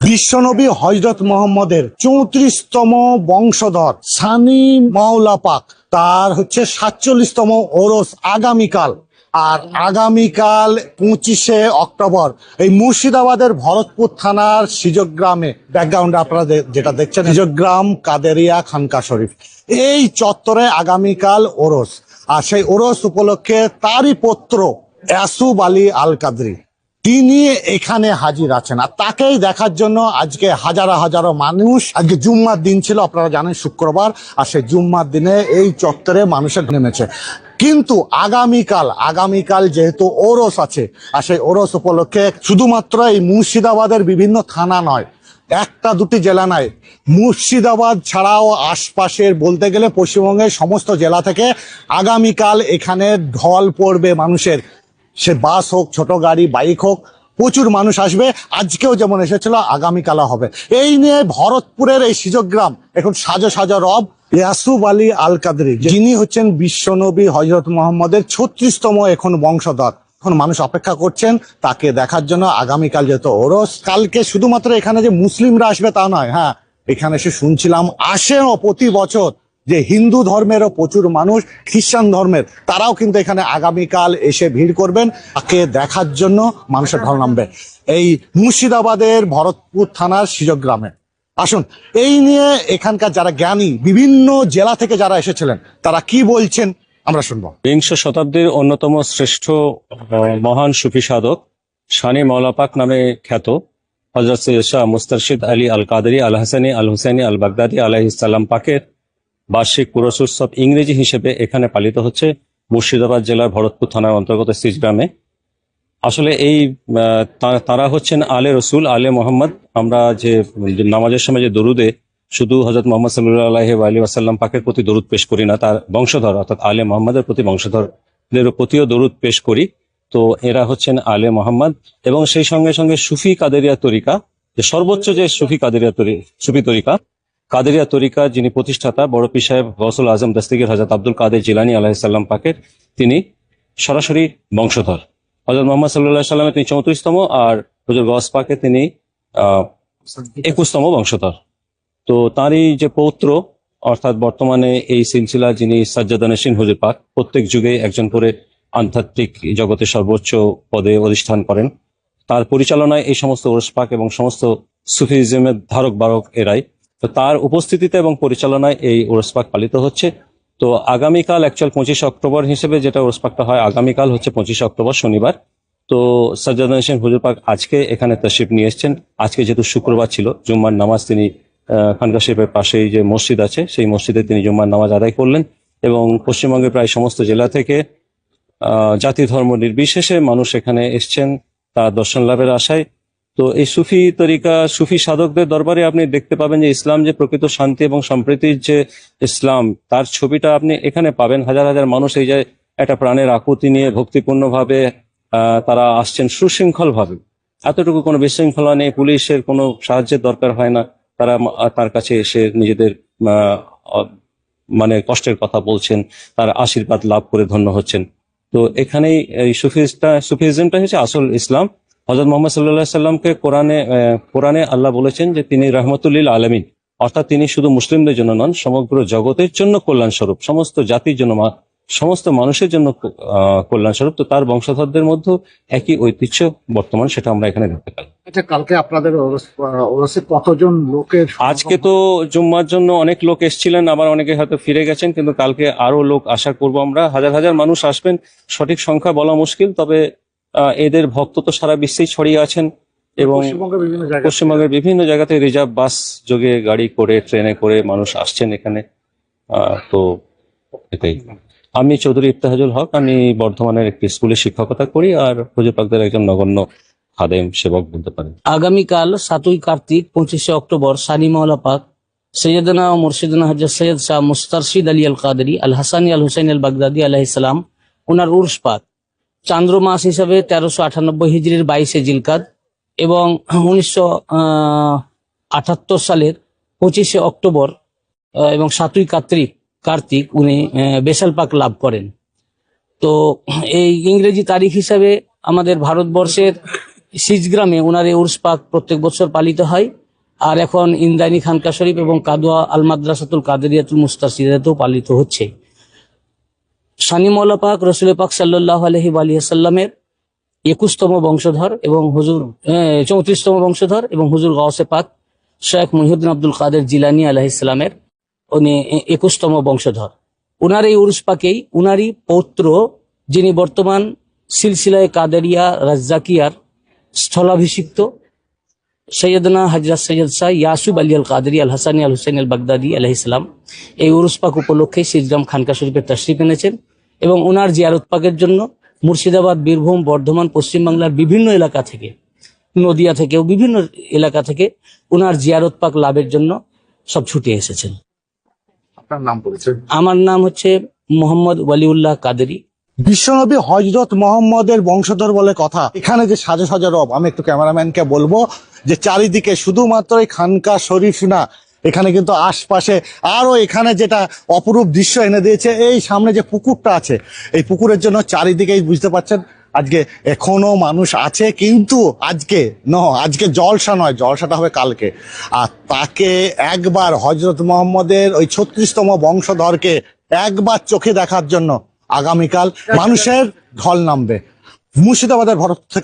বিশ্বনবী হজরত মোহাম্মদের চৌত্রিশতম বংশধর সানি মাওলা পাক। তার হচ্ছে সাতচল্লিশতম ওরস আগামীকাল। আর আগামীকাল পঁচিশে অক্টোবর এই মুর্শিদাবাদের ভরতপুর থানার সিজগ্রামে। ব্যাকগ্রাউন্ডে আপনারা যেটা দেখছেন, সিজগ্রাম কাদেরিয়া খানকা শরীফ। এই চত্বরে আগামীকাল ওরস। আর সেই ওরস উপলক্ষে তারই পুত্র ইয়াসুব আলী আল কাদরি তিনি এখানে হাজির আছেন। আর তাকেই দেখার জন্য আজকে হাজারো হাজারো মানুষ, আজকে জুম্মার দিন ছিল, আপনারা জানেন শুক্রবার, আর সেই জুম্মার দিনে এই চত্বরে মানুষের নেমেছে। কিন্তু আগামীকাল আগামীকাল যেহেতু ওরস আছে, আর সেই ওরস উপলক্ষে শুধুমাত্র এই মুর্শিদাবাদের বিভিন্ন থানা নয়, একটা দুটি জেলা নয় মুর্শিদাবাদ ছাড়াও আশপাশের বলতে গেলে পশ্চিমবঙ্গের সমস্ত জেলা থেকে আগামীকাল এখানে ঢল পড়বে মানুষের। সে বাস হোক, ছোট গাড়ি, বাইক হোক, প্রচুর মানুষ আসবে। আজকেও যেমন এসেছিল, আগামীকালও হবে। এই নিয়ে ভরতপুরের এই সিজগ্রাম, এখন সাজো সাজো রব, ইয়াসুব আলী আল কাদরি যিনি হচ্ছেন বিশ্বনবী হজরত মোহাম্মদের ছত্রিশতম এখন বংশধর। এখন মানুষ অপেক্ষা করছেন তাকে দেখার জন্য। আগামীকাল যেহেতু ওরস, কালকে শুধুমাত্র এখানে যে মুসলিমরা আসবে তা নয় হ্যাঁ এখানে এসে শুনছিলাম, আসেও প্রতি বছর যে হিন্দু ধর্মেরও প্রচুর মানুষ, খ্রিস্টান ধর্মের, তারাও কিন্তু এখানে আগামীকাল এসে ভিড় করবেন, তাকে দেখার জন্য মানুষের ঢল নামবে। এই মুর্শিদাবাদের ভরতপুর থানার সিজগ্রামে আসুন, এই নিয়ে এখানকার যারা জ্ঞানী, বিভিন্ন জেলা থেকে যারা এসেছিলেন, তারা কি বলছেন, আমরা শুনব। বিংশ শতাব্দীর অন্যতম শ্রেষ্ঠ মহান সুফি সাধক, শানি মৌলাপাক নামে খ্যাত হজরত শাহ মুস্তারশিদ আলী আল কাদরি আল হাসানি আল হুসাইনি আল বাগদাদি আলাইসাল্লাম পাকের বার্ষিক পুরস উৎসব ইংরেজি হিসেবে এখানে পালিত হচ্ছে মুর্শিদাবাদ জেলার ভরতপুর থানার অন্তর্গত সিজগ্রামে আসলে এই তারা হচ্ছেন আলে রসুল, আলে মোহাম্মদ। আমরা যে নামাজের সময় যে দরুদে শুধু হজরত মোহাম্মদ সাল্লাহ আলী আসাল্লাম পাকের প্রতি দরুদ পেশ করি না, তার বংশধর, অর্থাৎ আলে মোহাম্মদের প্রতি বংশধরদের প্রতিও দরুদ পেশ করি। তো এরা হচ্ছেন আলে মোহাম্মদ এবং সেই সঙ্গে সঙ্গে সুফি কাদেরিয়া তরিকা, যে সর্বোচ্চ যে সুফি কাদেরিয়া তরি, সুফি তরিকা কাদেরিয়া তরিকা যিনি প্রতিষ্ঠাতা, বড় পীর সাহেব গসুল আজম দস্তিগির হজরত আব্দুল কাদের জিলানি আলাহিসাল্লাম পাকের তিনি সরাসরি বংশধর। হজরত মোহাম্মদ সাল্লাহ সাল্লামে তিনি চৌত্রিশতম আর হজর গস পাকে তিনি একুশতম বংশধর। তো তাঁরই যে পৌত্র, অর্থাৎ বর্তমানে এই সিলসিলা যিনি সাজ্জাদা নসিন হুজুর পাক, প্রত্যেক যুগে একজন করে আধ্যাত্মিক জগতে সর্বোচ্চ পদে অধিষ্ঠান করেন। তার পরিচালনায় এই সমস্ত ওরস পাক এবং সমস্ত সুফিজমের ধারক বারক এরাই তো তার উপস্থিতিতে এবং পরিচালনায় এই ওরস পাক পালিত হচ্ছে। তো আগামীকাল অ্যাকচুয়াল পঁচিশে অক্টোবর হিসেবে যেটা ওরস পাকটা হয়, আগামীকাল হচ্ছে পঁচিশে অক্টোবর শনিবার। তো সাজ্জাদ হোসেন হুজুর পাক আজকে এখানে তশরিফ নিয়ে এসেছেন। আজকে যেহেতু শুক্রবার ছিল, জুম্মার নামাজ তিনি খানকা শরীফের পাশেই যে মসজিদ আছে, সেই মসজিদে তিনি জুম্মার নামাজ আদায় করলেন এবং পশ্চিমবঙ্গের প্রায় সমস্ত জেলা থেকে জাতি ধর্ম নির্বিশেষে মানুষ এখানে এসছেন। তার দর্শন লাভের আশায় তো এই সুফি তরিকা, সুফি সাধকদের দরবারে আপনি দেখতে পাবেন যে ইসলাম যে প্রকৃত শান্তি এবং সম্প্রীতির যে ইসলাম, তার ছবিটা আপনি এখানে পাবেন। হাজার হাজার মানুষ এই যে একটা প্রাণের আকুতি নিয়ে ভক্তিপূর্ণ ভাবে তারা আসছেন সুশৃঙ্খল ভাবে এতটুকু কোনো বিশৃঙ্খলা নেই, পুলিশের কোনো সাহায্যের দরকার হয় না। তারা তার কাছে এসে নিজেদের মানে কষ্টের কথা বলছেন, তার আশীর্বাদ লাভ করে ধন্য হচ্ছেন। তো এখানেই এই সুফিজটা, সুফিজমটা হচ্ছে আসল ইসলাম। হজরত মোহাম্মদ সাল্লাহ সাল্লামকে কোরআনে কোরআনে আল্লাহ বলেছেন যে তিনি রহমতুল্লিল আলমিন। অর্থাৎ তিনি শুধু মুসলিমদের জন্য নন সমগ্র জগতের জন্য কল্যাণ স্বরূপ সমস্ত জাতির জন্য সমস্ত মানুষের জন্য কল্যাণ স্বরূপ তো তার বংশধরদের মধ্যে একই ঐতিহ্য বর্তমান সেটা আমরা এখানে দেখতে পাই। আচ্ছা কালকে আপনাদের কতজন লোকের আজকে তো জুম্মার জন্য অনেক লোক এসেছিলেন আবার অনেকে হয়তো ফিরে গেছেন কিন্তু কালকে আরও লোক আশা করব আমরা হাজার হাজার মানুষ আসবেন। সঠিক সংখ্যা বলা মুশকিল তবে এদের ভক্ত তো সারা বিশ্বেই ছড়িয়ে আছেন এবং পশ্চিমবঙ্গের বিভিন্ন জায়গায় পশ্চিমবঙ্গের বিভিন্ন জায়গাতে রিজার্ভ বাস যোগে গাড়ি করে ট্রেনে করে মানুষ আসছেন এখানে। আহ, তো এটাই। আমি চৌধুরী ইফতেহাজুল হক আমি বর্ধমানের একটি স্কুলে শিক্ষকতা করি আর হুজুর পাকদের একজন নগণ্য খাদেম সেবক বলতে পারেন। আগামীকাল সাতই কার্তিক পঁচিশে অক্টোবর সানি মাওলা পাক সৈয়দনা ও মুর্শিদনা হজরত সৈয়দ শাহ মুস্তারশিদ আলী আল কাদরি আল হাসানি আল হুসাইন আল বাগদাদি আলাইসালাম ওনার উর্স পাক। চান্দ্র মাস হিসাবে তেরোশো আটানব্বই হিজড়ির বাইশে জিলকাদ এবং উনিশশো আটাত্তর সালের পঁচিশে অক্টোবর এবং সাতই কার্তিক কার্তিক উনি বেশাল পাক লাভ করেন। তো এই ইংরেজি তারিখ হিসাবে আমাদের ভারতবর্ষের সিজগ্রামে ওনার এই উর্স পাক প্রত্যেক বছর পালিত হয়। আর এখন ইন্দ্রায়ণী খানকা শরীফ এবং কাদোয়া আল মাদ্রাসাতুল কাদেরিয়াতুল মুস্তাসিদাতেও পালিত হচ্ছে। শানি মৌলা পাক রসুল পাক সাল্লাহ আলহি আলিয়াল্লামের একুশতম বংশধর এবং হুজুর চৌত্রিশতম বংশধর এবং হুজুর গৌসে পাক শেখ মহিউদ্দিন আব্দুল কাদের জিলানি আলাহিসাল্লামের উনি একুশতম বংশধর। উনার এই উরুস পাকেই উনারই পৌত্র যিনি বর্তমান সিলসিলায় কাদেরিয়া রাজ্জাকিয়ার স্থলাভিষিক্ত সৈয়দনা হজরত সৈয়দ শাহ ইয়াসুব আলী আল কাদরি আল হাসানি আল হুসাইন আল বাগদাদি আলহিসাম এই উরুস পাক উপলক্ষে সিজগ্রাম খানকা শরীফের তশরিফ এনেছেন। এবং ওনার জিয়ারত পাকের জন্য মুর্শিদাবাদ বীরভূম বর্ধমান পশ্চিমবাংলার বিভিন্ন এলাকা থেকে নদিয়া থেকেও বিভিন্ন এলাকা থেকে ওনার জিয়ারত পাক লাভের জন্য সব ছুটে এসেছেন। আপনার নাম পরিচয়? আমার নাম হচ্ছে মোহাম্মদ ওয়ালিউল্লাহ কাদেরি। বিশ্বনবী হজরত মোহাম্মদের বংশধর বলে কথা। এখানে যে সাজে সাজা রব আমি একটু ক্যামেরাম্যানকে বলব যে চারিদিকে শুধুমাত্র এই খানকা শরীফ না এখানে কিন্তু আশপাশে আরও এখানে যেটা অপরূপ দৃশ্য এনে দিয়েছে এই সামনে যে পুকুরটা আছে এই পুকুরের জন্য চারিদিকেই বুঝতে পারছেন আজকে এখনও মানুষ আছে কিন্তু আজকে ন আজকে জলসা নয় জলসাটা হবে কালকে। আর তাকে একবার হজরত মোহাম্মদের ওই ছত্রিশতম বংশধরকে একবার চোখে দেখার জন্য আগামীকাল মানুষের ঢল নামবে। মুর্শিদাবাদের ভরত থেকে